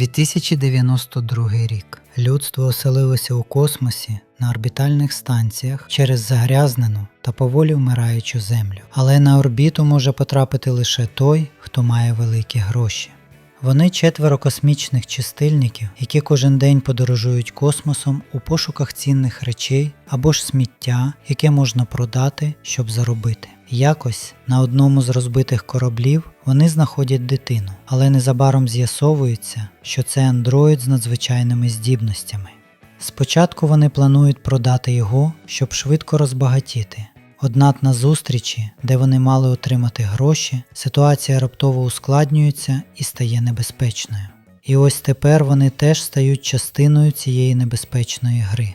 2092 рік. Людство оселилося у космосі на орбітальних станціях через загрязнену та поволі вмираючу землю. Але на орбіту може потрапити лише той, хто має великі гроші. Вони четверо космічних чистильників, які кожен день подорожують космосом у пошуках цінних речей або ж сміття, яке можна продати, щоб заробити. Якось на одному з розбитих кораблів вони знаходять дитину, але незабаром з'ясовується, що це андроїд з надзвичайними здібностями. Спочатку вони планують продати його, щоб швидко розбагатіти. Однак на зустрічі, де вони мали отримати гроші, ситуація раптово ускладнюється і стає небезпечною. І ось тепер вони теж стають частиною цієї небезпечної гри.